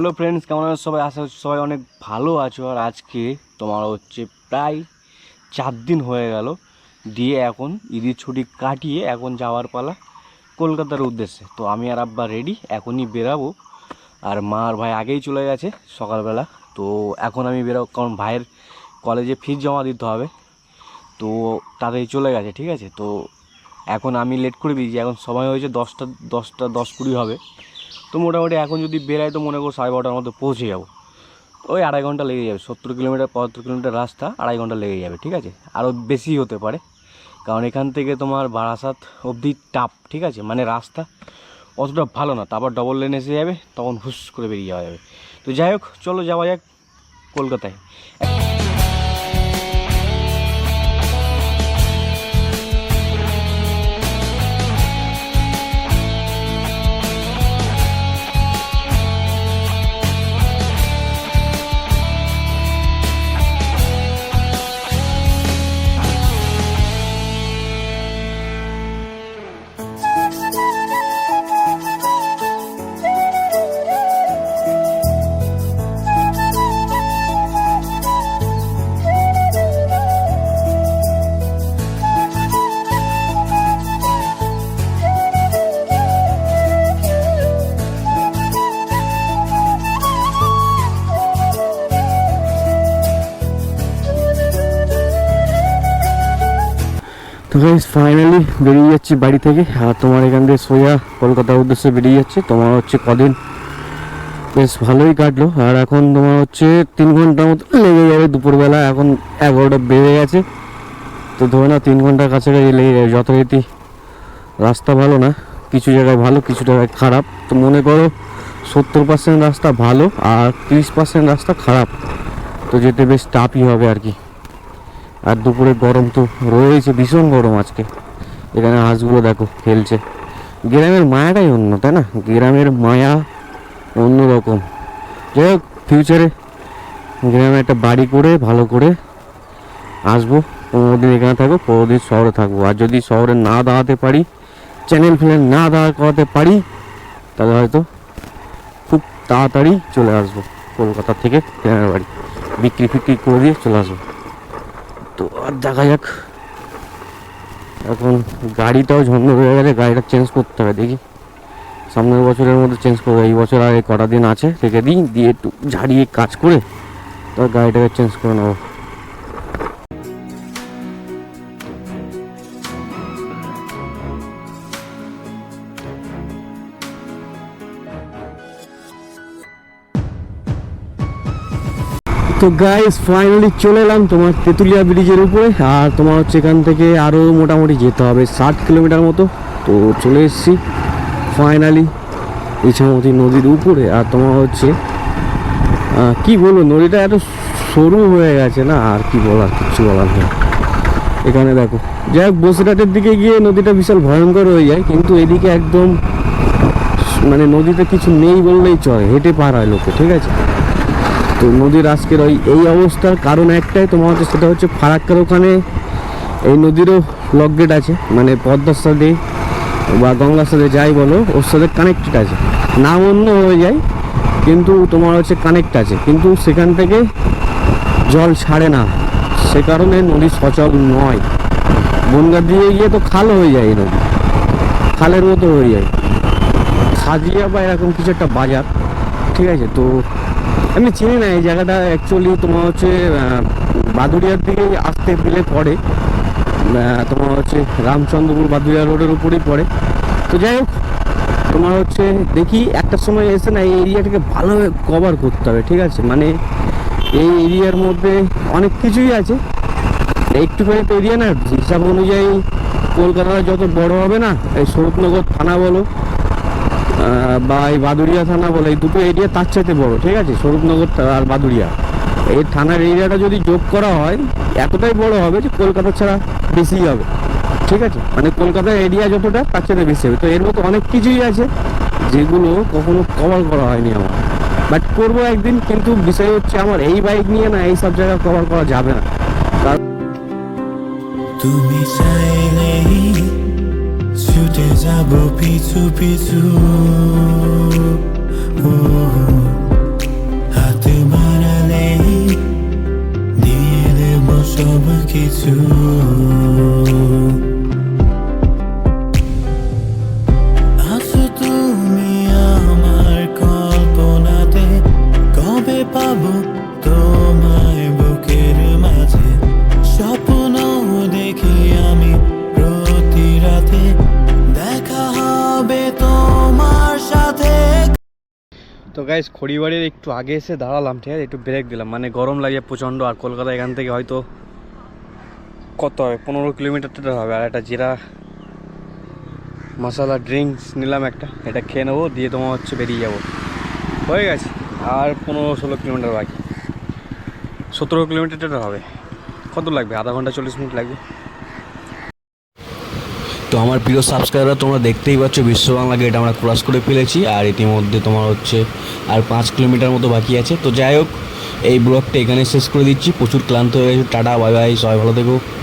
Hello friends কেমন আছো সবাই? আশা করছি সবাই অনেক ভালো আছো। আর আজকে তোমার হচ্ছে প্রায় চার দিন হয়ে গেল দিয়ে এখন ঈদের ছুটি কাটিয়ে এখন যাওয়ার পালা কলকাতার উদ্দেশ্যে। তো আমি আর আব্বা রেডি এখনই বেরাবো। আর মা আর ভাই আগেই চলে গেছে সকালবেলা। তো এখন আমি বেরাবো, কারণ ভাইয়ের কলেজে ফিস জমা দিতে হবে। তো তাড়াতাড়ি চলে গেছে, ঠিক আছে? তো এখন আমি লেট করে দিয়েছি, এখন সময় হয়েছে দশটা দশটা, দশ কুড়ি হবে। তো মোটামুটি এখন যদি বেরাই তো মনে করো সাড়ে বারোটার মধ্যে পৌঁছে যাব। ওই আড়াই ঘণ্টা লেগে যাবে, সত্তর কিলোমিটার, পঁচাত্তর কিলোমিটার রাস্তা আড়াই ঘণ্টা লেগে যাবে, ঠিক আছে? আরও বেশি হতে পারে। কারণ এখান থেকে তোমার বারাসাত অবধি টাপ, ঠিক আছে? মানে রাস্তা অতটা ভালো না, তারপর ডবল লেন এসে যাবে, তখন হুস করে বেরিয়ে যাওয়া যাবে। তো যাই হোক, চলো যাওয়া যাক কলকাতায়। তো গাইস ফাইনালি বেরিয়ে যাচ্ছি বাড়ি থেকে। আর তোমার এখান থেকে সোজা কলকাতার উদ্দেশ্যে বেরিয়ে যাচ্ছে। তোমার হচ্ছে কদিন? বেশ ভালোই কাটলো। আর এখন তোমার হচ্ছে তিন ঘণ্টার মতো লেগে যাবে দুপুরবেলা। এখন এগারোটা বেড়ে গেছে। তো ধরে না তিন ঘণ্টার কাছাকাছি লেগে যাবে। যথারীতি রাস্তা ভালো না। কিছু জায়গায় ভালো, কিছু জায়গায় খারাপ। তো মনে করো, সত্তর পার্সেন্ট রাস্তা ভালো আর তিরিশ পার্সেন্ট রাস্তা খারাপ। তো যেতে বেশ টাফই হবে আর কি। আর দুপুরে গরম তো রয়েছে ভীষণ গরম আজকে। এখানে হাঁসগুলো দেখো, খেলছে। গ্রামের মায়াটাই অন্য, তাই না? গ্রামের মায়া অন্যরকম। যাই হোক ফিউচারে গ্রামে একটা বাড়ি করে, ভালো করে আসব। পনেরো দিন এখানে থাকব, পনেরো দিন শহরে থাকব। আর যদি শহরে না দাঁড়াতে পারি চ্যানেল ফ্যানেল না দাঁড়া করাতে পারি, তাহলে হয়তো খুব তাড়াতাড়ি চলে আসব। কলকাতা থেকে, গ্রামের বাড়ি। বিক্রি ফিক্রি করে দিয়ে চলে আসব। তো আর দেখা যাক। এখন গাড়িটাও ঝন্ড হয়ে গেলে গাড়িটা চেঞ্জ করতে হবে, দেখি। সামনের বছরের মধ্যে চেঞ্জ করব, এই বছর আর কটা দিন আছে, রেখে দিই, দিয়ে একটু ঝাড়িয়ে কাজ করে তো গাড়িটাকে চেঞ্জ করে নেব। তো গাইস ফাইনালি চলে এলাম তোমার তেঁতুলিয়া ব্রিজের উপরে। আর তোমার হচ্ছে এখান থেকে আরও মোটামুটি যেতে হবে ষাট কিলোমিটার মতো। তো চলে এসেছি ফাইনালি ইছামতি নদীর উপরে। আর তোমার হচ্ছে কি বলব, নদীটা এত সরু হয়ে গেছে না, আর কি বলার কিচ্ছু বলার নেই। এখানে দেখো, যাই হোক, বসিরহাটের দিকে গিয়ে নদীটা বিশাল ভয়ঙ্কর হয়ে যায়, কিন্তু এদিকে একদম মানে নদীতে কিছু নেই বললেই চলে, হেঁটে পার হয় লোকে, ঠিক আছে? তো নদীর আজকের ওই এই অবস্থার কারণ একটাই, তোমার হচ্ছে সেটা হচ্ছে ফারাক্কার ওখানে এই নদীরও লক গেট আছে মানে পদ্মার সাথে বা গঙ্গার সাথে যাই বলো, ওর সাথে কানেক্টেড আছে। নাম অন্য হয়ে যায়, কিন্তু তোমার হচ্ছে কানেক্ট আছে। কিন্তু সেখান থেকে জল ছাড়ে না। সে কারণে নদী সচল নয়। বনগা দিয়ে গিয়ে তো খাল হয়ে যায় এই নদী। খালের মতো হয়ে যায়। সাজিয়া বা এরকম কিছু একটা বাজার, ঠিক আছে? তো আমি চিনি না এই জায়গাটা অ্যাকচুয়ালি তোমার হচ্ছে আহ, বাদুড়িয়ার দিকে আসতে গেলে পড়ে। তোমার হচ্ছে রামচন্দ্রপুর বাদুড়িয়া রোডের উপরেই পড়ে। তো যাই হোক তোমার হচ্ছে দেখি একটা সময় এসে না এই এরিয়াটাকে ভালোভাবে কভার করতে হবে ঠিক আছে? মানে এই এরিয়ার মধ্যে অনেক কিছুই আছে। একটুখানি তো এরিয়া না হিসাব অনুযায়ী কলকাতাটা যত বড় হবে না এই স্বরূপনগর থানা বলো বা এই বাদুড়িয়া থানা বলে, এই দুটো এরিয়া তার চাইতে বড়, ঠিক আছে? স্বরূপনগর আর বাদুড়িয়া। এই থানার এরিয়াটা যদি যোগ করা হয়, এতটাই বড় হবে যে কলকাতা ছাড়া বেশি হবে, ঠিক আছে? মানে কলকাতার এরিয়া যতটা, তার চাইতে বেশি হবে। তো এর মতো অনেক কিছুই আছে, যেগুলো কখনো কভার করা হয়নি আমার। বাট করব একদিন, কিন্তু বিষয় হচ্ছে আমার এই বাইক নিয়ে না, এই সব জায়গা কভার করা যাবে না। তুমি চাইলেই ছুটে যাব পিছু পিছু ও, গাইস খড়িবাড়ির একটু আগে এসে দাঁড়ালাম, ঠিক আছে? একটু ব্রেক দিলাম। মানে গরম লাগে প্রচণ্ড, আর কলকাতা এখান থেকে হয়তো কত হবে? পনেরো কিলোমিটার হবে। আর একটা জিরা মশলা ড্রিঙ্কস নিলাম একটা। এটা খেয়ে নেব, দিয়ে তোমার হচ্ছে বেরিয়ে যাব। হয়ে গেছে। আর পনেরো ষোলো কিলোমিটার বাকি। সতেরো কিলোমিটার হবে। কত লাগবে? আধা ঘণ্টা চল্লিশ মিনিট লাগবে। তো আমার প্রিয় সাবস্ক্রাইবার তোমরা দেখতেই পাচ্ছ বিশ্ব বাংলা গেট আমরা ক্রস করে ফেলেছি। আর ইতিমধ্যে তোমার হচ্ছে আর পাঁচ কিলোমিটার মতো বাকি আছে। তো যাই হোক, এই ব্লগটা এখানে শেষ করে দিচ্ছি। প্রচুর ক্লান্ত হয়ে গেছে। টাটা বাই বাই সবাই ভালো থেকো।